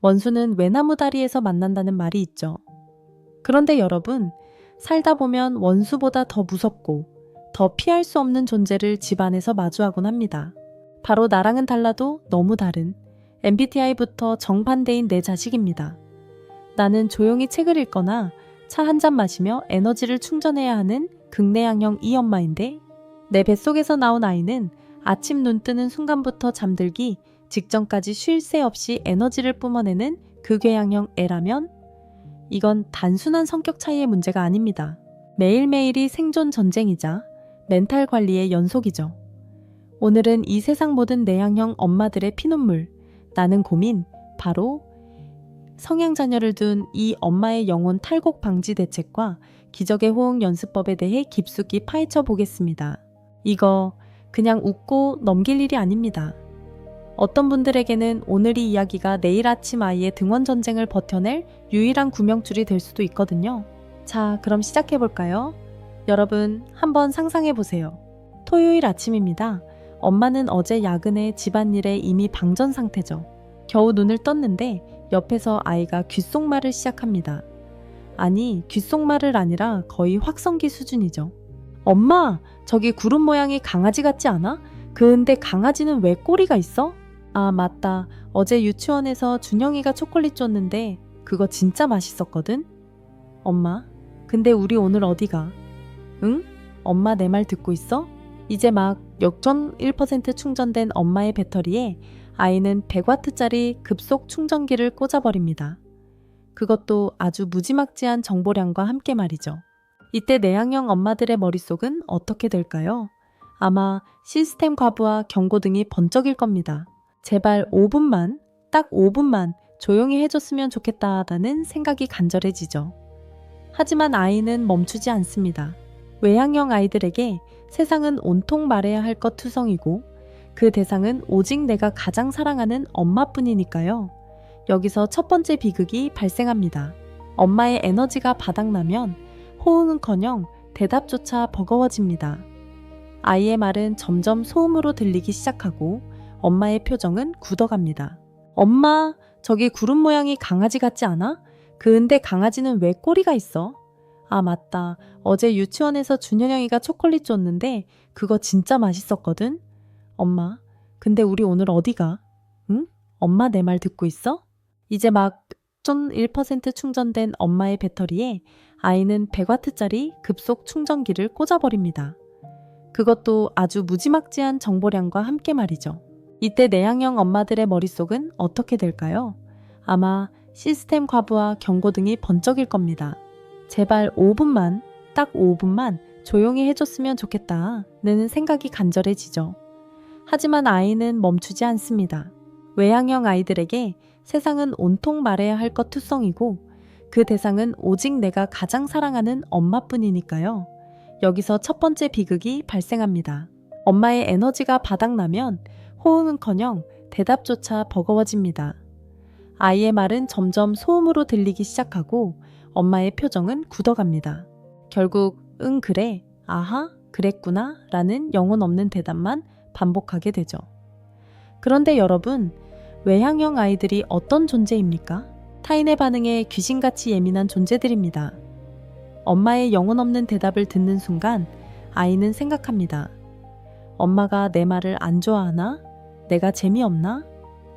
원수는 외나무 다리에서 만난다는 말이 있죠. 그런데 여러분, 살다 보면 원수보다 더 무섭고 더 피할 수 없는 존재를 집안에서 마주하곤 합니다. 바로 나랑은 달라도 너무 다른 MBTI부터 정반대인 내 자식입니다. 나는 조용히 책을 읽거나 차 한 잔 마시며 에너지를 충전해야 하는 극내향형 이 엄마인데 내 뱃속에서 나온 아이는 아침 눈 뜨는 순간부터 잠들기 직전까지 쉴 새 없이 에너지를 뿜어내는 극외향형 애라면 이건 단순한 성격 차이의 문제가 아닙니다. 매일매일이 생존 전쟁이자 멘탈 관리의 연속이죠. 오늘은 이 세상 모든 내향형 엄마들의 피눈물, 나는 고민, 바로 성향 자녀를 둔 이 엄마의 영혼 탈곡 방지 대책과 기적의 호응 연습법에 대해 깊숙이 파헤쳐 보겠습니다. 이거 그냥 웃고 넘길 일이 아닙니다. 어떤 분들에게는 오늘 이 이야기가 내일 아침 아이의 등원 전쟁을 버텨낼 유일한 구명줄이 될 수도 있거든요. 자, 그럼 시작해 볼까요? 여러분, 한번 상상해 보세요. 토요일 아침입니다. 엄마는 어제 야근에 집안일에 이미 방전 상태죠. 겨우 눈을 떴는데 옆에서 아이가 귓속말을 시작합니다. 아니, 귓속말을 아니라 거의 확성기 수준이죠. 엄마, 저기 구름 모양이 강아지 같지 않아? 근데 강아지는 왜 꼬리가 있어? 아, 맞다. 어제 유치원에서 준영이가 초콜릿 줬는데 그거 진짜 맛있었거든? 엄마, 근데 우리 오늘 어디 가? 응? 엄마 내 말 듣고 있어? 이제 막 역전 1% 충전된 엄마의 배터리에 아이는 100와트짜리 급속 충전기를 꽂아버립니다. 그것도 아주 무지막지한 정보량과 함께 말이죠. 이때 내향형 엄마들의 머릿속은 어떻게 될까요? 아마 시스템 과부와 경고 등이 번쩍일 겁니다. 제발 5분만, 딱 5분만 조용히 해줬으면 좋겠다라는 생각이 간절해지죠. 하지만 아이는 멈추지 않습니다. 외향형 아이들에게 세상은 온통 말해야 할 것 투성이고 그 대상은 오직 내가 가장 사랑하는 엄마뿐이니까요. 여기서 첫 번째 비극이 발생합니다. 엄마의 에너지가 바닥나면 호응은커녕 대답조차 버거워집니다. 아이의 말은 점점 소음으로 들리기 시작하고 엄마의 표정은 굳어갑니다. 엄마, 저기 구름 모양이 강아지 같지 않아? 근데 강아지는 왜 꼬리가 있어? 아, 맞다. 어제 유치원에서 준현영이가 초콜릿 줬는데 그거 진짜 맛있었거든? 엄마, 근데 우리 오늘 어디가? 응? 엄마 내 말 듣고 있어? 이제 막1% 충전된 엄마의 배터리에 아이는 100와트짜리 급속 충전기를 꽂아버립니다. 그것도 아주 무지막지한 정보량과 함께 말이죠. 이때 내향형 엄마들의 머릿속은 어떻게 될까요? 아마 시스템 과부와 경고 등이 번쩍일 겁니다. 제발 5분만, 딱 5분만 조용히 해줬으면 좋겠다 는 생각이 간절해지죠. 하지만 아이는 멈추지 않습니다. 외향형 아이들에게 세상은 온통 말해야 할 것 투성이고 그 대상은 오직 내가 가장 사랑하는 엄마뿐이니까요. 여기서 첫 번째 비극이 발생합니다. 엄마의 에너지가 바닥나면 호응은커녕 대답조차 버거워집니다. 아이의 말은 점점 소음으로 들리기 시작하고 엄마의 표정은 굳어갑니다. 결국 응 그래, 아하, 그랬구나 라는 영혼 없는 대답만 반복하게 되죠. 그런데 여러분, 외향형 아이들이 어떤 존재입니까? 타인의 반응에 귀신같이 예민한 존재들입니다. 엄마의 영혼 없는 대답을 듣는 순간 아이는 생각합니다. 엄마가 내 말을 안 좋아하나? 내가 재미없나?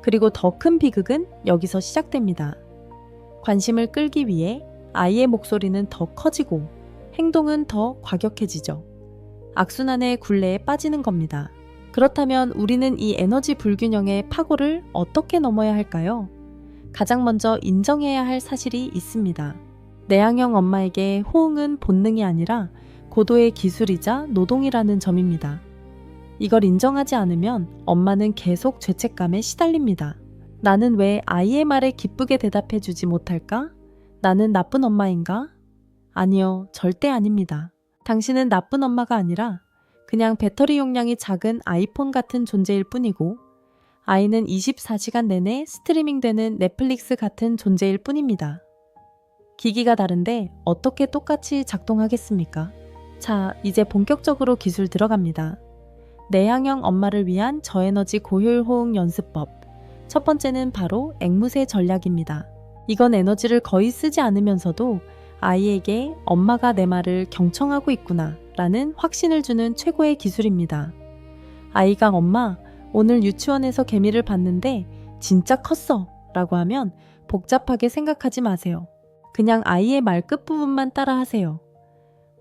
그리고 더 큰 비극은 여기서 시작됩니다. 관심을 끌기 위해 아이의 목소리는 더 커지고 행동은 더 과격해지죠. 악순환의 굴레에 빠지는 겁니다. 그렇다면 우리는 이 에너지 불균형의 파고를 어떻게 넘어야 할까요? 가장 먼저 인정해야 할 사실이 있습니다. 내향형 엄마에게 호응은 본능이 아니라 고도의 기술이자 노동이라는 점입니다. 이걸 인정하지 않으면 엄마는 계속 죄책감에 시달립니다. 나는 왜 아이의 말에 기쁘게 대답해 주지 못할까? 나는 나쁜 엄마인가? 아니요, 절대 아닙니다. 당신은 나쁜 엄마가 아니라 그냥 배터리 용량이 작은 아이폰 같은 존재일 뿐이고 아이는 24시간 내내 스트리밍되는 넷플릭스 같은 존재일 뿐입니다. 기기가 다른데 어떻게 똑같이 작동하겠습니까? 자, 이제 본격적으로 기술 들어갑니다. 내향형 엄마를 위한 저에너지 고효율 호응 연습법. 첫 번째는 바로 앵무새 전략입니다. 이건 에너지를 거의 쓰지 않으면서도 아이에게 엄마가 내 말을 경청하고 있구나 라는 확신을 주는 최고의 기술입니다. 아이가 엄마, 오늘 유치원에서 개미를 봤는데 진짜 컸어 라고 하면 복잡하게 생각하지 마세요. 그냥 아이의 말 끝부분만 따라 하세요.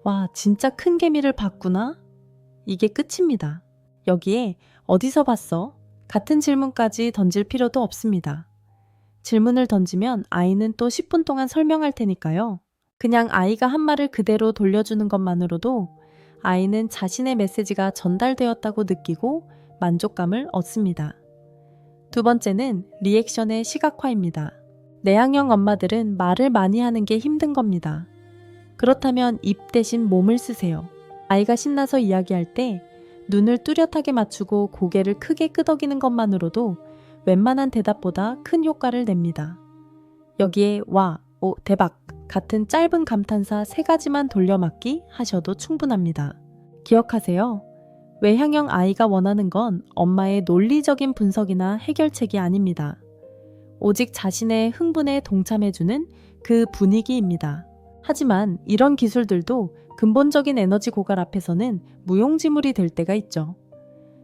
와, 진짜 큰 개미를 봤구나? 이게 끝입니다. 여기에 어디서 봤어? 같은 질문까지 던질 필요도 없습니다. 질문을 던지면 아이는 또 10분 동안 설명할 테니까요. 그냥 아이가 한 말을 그대로 돌려주는 것만으로도 아이는 자신의 메시지가 전달되었다고 느끼고 만족감을 얻습니다. 두 번째는 리액션의 시각화입니다. 내향형 엄마들은 말을 많이 하는 게 힘든 겁니다. 그렇다면 입 대신 몸을 쓰세요. 아이가 신나서 이야기할 때 눈을 뚜렷하게 맞추고 고개를 크게 끄덕이는 것만으로도 웬만한 대답보다 큰 효과를 냅니다. 여기에 와, 오, 대박 같은 짧은 감탄사 세 가지만 돌려막기 하셔도 충분합니다. 기억하세요. 외향형 아이가 원하는 건 엄마의 논리적인 분석이나 해결책이 아닙니다. 오직 자신의 흥분에 동참해주는 그 분위기입니다. 하지만 이런 기술들도 근본적인 에너지 고갈 앞에서는 무용지물이 될 때가 있죠.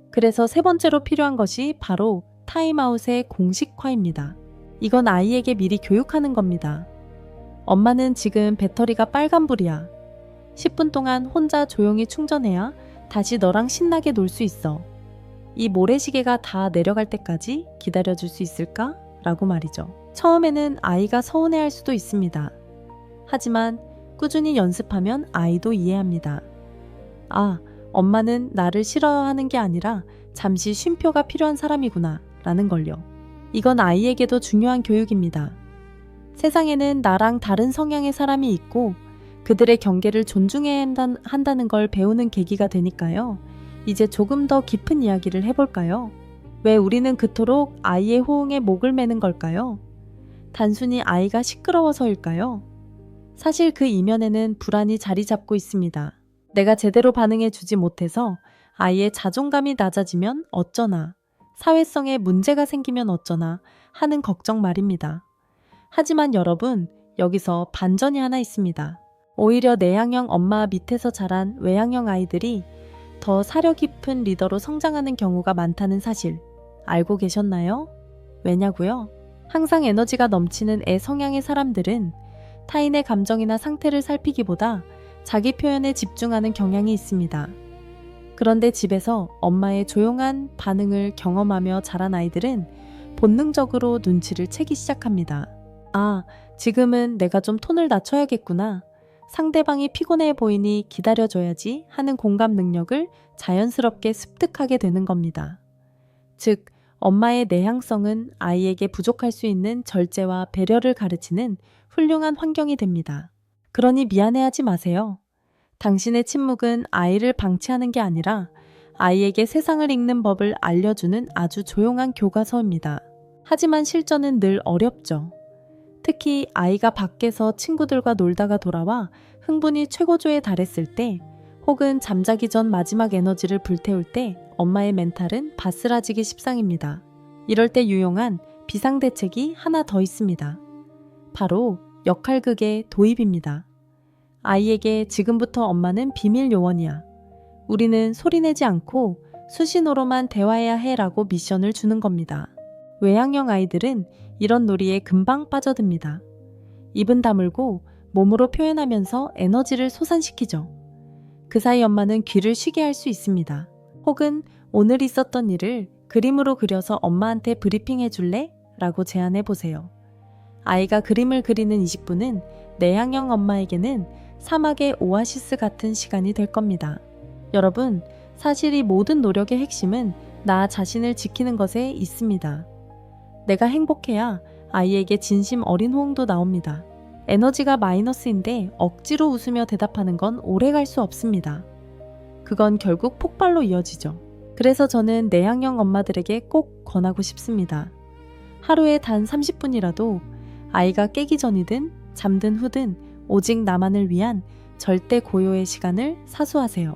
그래서 세 번째로 필요한 것이 바로 타임아웃의 공식화입니다. 이건 아이에게 미리 교육하는 겁니다. 엄마는 지금 배터리가 빨간불이야. 10분 동안 혼자 조용히 충전해야 다시 너랑 신나게 놀 수 있어. 이 모래시계가 다 내려갈 때까지 기다려줄 수 있을까? 라고 말이죠. 처음에는 아이가 서운해할 수도 있습니다. 하지만 꾸준히 연습하면 아이도 이해합니다. 아, 엄마는 나를 싫어하는 게 아니라 잠시 쉼표가 필요한 사람이구나 라는 걸요. 이건 아이에게도 중요한 교육입니다. 세상에는 나랑 다른 성향의 사람이 있고 그들의 경계를 존중해야 한다는 걸 배우는 계기가 되니까요. 이제 조금 더 깊은 이야기를 해볼까요? 왜 우리는 그토록 아이의 호응에 목을 매는 걸까요? 단순히 아이가 시끄러워서일까요? 사실 그 이면에는 불안이 자리 잡고 있습니다. 내가 제대로 반응해 주지 못해서 아이의 자존감이 낮아지면 어쩌나, 사회성에 문제가 생기면 어쩌나 하는 걱정 말입니다. 하지만 여러분, 여기서 반전이 하나 있습니다. 오히려 내향형 엄마 밑에서 자란 외향형 아이들이 더 사려 깊은 리더로 성장하는 경우가 많다는 사실 알고 계셨나요? 왜냐고요? 항상 에너지가 넘치는 애 성향의 사람들은 타인의 감정이나 상태를 살피기보다 자기 표현에 집중하는 경향이 있습니다. 그런데 집에서 엄마의 조용한 반응을 경험하며 자란 아이들은 본능적으로 눈치를 채기 시작합니다. 아, 지금은 내가 좀 톤을 낮춰야겠구나. 상대방이 피곤해 보이니 기다려줘야지 하는 공감 능력을 자연스럽게 습득하게 되는 겁니다. 즉, 엄마의 내향성은 아이에게 부족할 수 있는 절제와 배려를 가르치는 훌륭한 환경이 됩니다. 그러니 미안해하지 마세요. 당신의 침묵은 아이를 방치하는 게 아니라 아이에게 세상을 읽는 법을 알려주는 아주 조용한 교과서입니다. 하지만 실전은 늘 어렵죠. 특히 아이가 밖에서 친구들과 놀다가 돌아와 흥분이 최고조에 달했을 때 혹은 잠자기 전 마지막 에너지를 불태울 때 엄마의 멘탈은 바스라지기 십상입니다. 이럴 때 유용한 비상대책이 하나 더 있습니다. 바로 역할극의 도입입니다. 아이에게 지금부터 엄마는 비밀 요원이야. 우리는 소리내지 않고 수신호로만 대화해야 해 라고 미션을 주는 겁니다. 외향형 아이들은 이런 놀이에 금방 빠져듭니다. 입은 다물고 몸으로 표현하면서 에너지를 솟아시키죠. 그 사이 엄마는 귀를 쉬게 할 수 있습니다. 혹은 오늘 있었던 일을 그림으로 그려서 엄마한테 브리핑 해 줄래? 라고 제안해 보세요. 아이가 그림을 그리는 20분은 내향형 엄마에게는 사막의 오아시스 같은 시간이 될 겁니다. 여러분, 사실 이 모든 노력의 핵심은 나 자신을 지키는 것에 있습니다. 내가 행복해야 아이에게 진심 어린 호응도 나옵니다. 에너지가 마이너스인데 억지로 웃으며 대답하는 건 오래 갈 수 없습니다. 그건 결국 폭발로 이어지죠. 그래서 저는 내향형 엄마들에게 꼭 권하고 싶습니다. 하루에 단 30분이라도 아이가 깨기 전이든 잠든 후든 오직 나만을 위한 절대 고요의 시간을 사수하세요.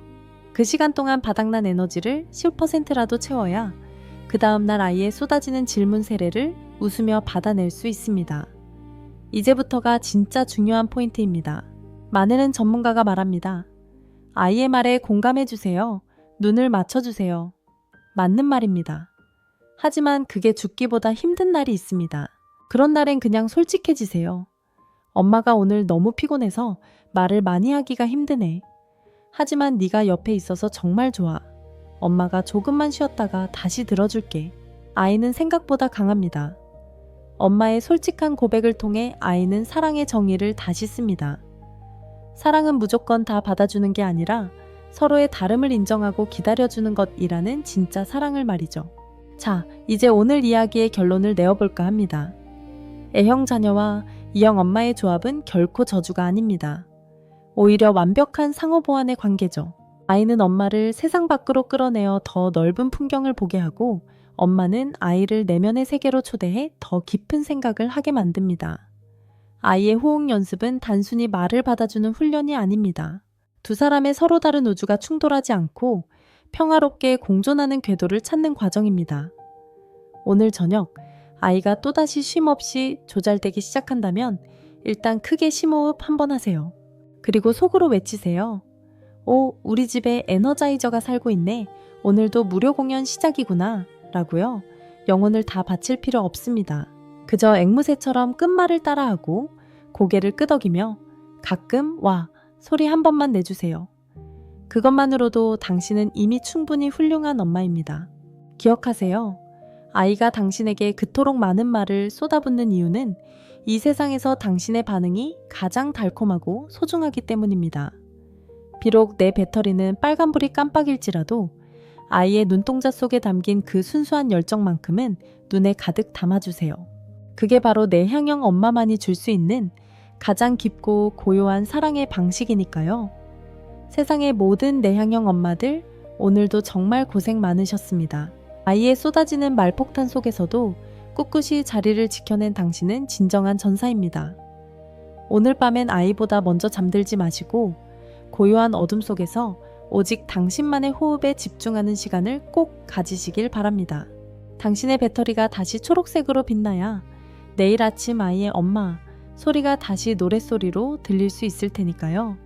그 시간 동안 바닥난 에너지를 10%라도 채워야 그 다음날 아이의 쏟아지는 질문 세례를 웃으며 받아낼 수 있습니다. 이제부터가 진짜 중요한 포인트입니다. 많은 전문가가 말합니다. 아이의 말에 공감해주세요. 눈을 맞춰주세요. 맞는 말입니다. 하지만 그게 죽기보다 힘든 날이 있습니다. 그런 날엔 그냥 솔직해지세요. 엄마가 오늘 너무 피곤해서 말을 많이 하기가 힘드네. 하지만 네가 옆에 있어서 정말 좋아. 엄마가 조금만 쉬었다가 다시 들어줄게. 아이는 생각보다 강합니다. 엄마의 솔직한 고백을 통해 아이는 사랑의 정의를 다시 씁니다. 사랑은 무조건 다 받아주는 게 아니라 서로의 다름을 인정하고 기다려주는 것이라는 진짜 사랑을 말이죠. 자, 이제 오늘 이야기의 결론을 내어볼까 합니다. 애형 자녀와 이형 엄마의 조합은 결코 저주가 아닙니다. 오히려 완벽한 상호 보완의 관계죠. 아이는 엄마를 세상 밖으로 끌어내어 더 넓은 풍경을 보게 하고 엄마는 아이를 내면의 세계로 초대해 더 깊은 생각을 하게 만듭니다. 아이의 호응 연습은 단순히 말을 받아주는 훈련이 아닙니다. 두 사람의 서로 다른 우주가 충돌하지 않고 평화롭게 공존하는 궤도를 찾는 과정입니다. 오늘 저녁 아이가 또다시 쉼 없이 조잘되기 시작한다면 일단 크게 심호흡 한 번 하세요. 그리고 속으로 외치세요. 오, 우리 집에 에너자이저가 살고 있네. 오늘도 무료 공연 시작이구나. 라고요. 영혼을 다 바칠 필요 없습니다. 그저 앵무새처럼 끝말을 따라하고 고개를 끄덕이며 가끔 와 소리 한 번만 내주세요. 그것만으로도 당신은 이미 충분히 훌륭한 엄마입니다. 기억하세요. 아이가 당신에게 그토록 많은 말을 쏟아붓는 이유는 이 세상에서 당신의 반응이 가장 달콤하고 소중하기 때문입니다. 비록 내 배터리는 빨간불이 깜빡일지라도 아이의 눈동자 속에 담긴 그 순수한 열정만큼은 눈에 가득 담아주세요. 그게 바로 내향형 엄마만이 줄 수 있는 가장 깊고 고요한 사랑의 방식이니까요. 세상의 모든 내향형 엄마들, 오늘도 정말 고생 많으셨습니다. 아이의 쏟아지는 말폭탄 속에서도 꿋꿋이 자리를 지켜낸 당신은 진정한 전사입니다. 오늘 밤엔 아이보다 먼저 잠들지 마시고 고요한 어둠 속에서 오직 당신만의 호흡에 집중하는 시간을 꼭 가지시길 바랍니다. 당신의 배터리가 다시 초록색으로 빛나야 내일 아침 아이의 엄마 소리가 다시 노랫소리로 들릴 수 있을 테니까요.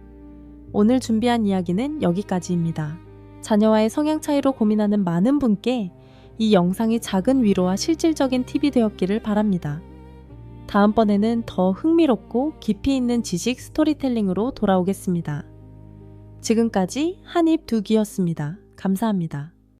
오늘 준비한 이야기는 여기까지입니다. 자녀와의 성향 차이로 고민하는 많은 분께 이 영상이 작은 위로와 실질적인 팁이 되었기를 바랍니다. 다음번에는 더 흥미롭고 깊이 있는 지식 스토리텔링으로 돌아오겠습니다. 지금까지 한입 두기였습니다. 감사합니다.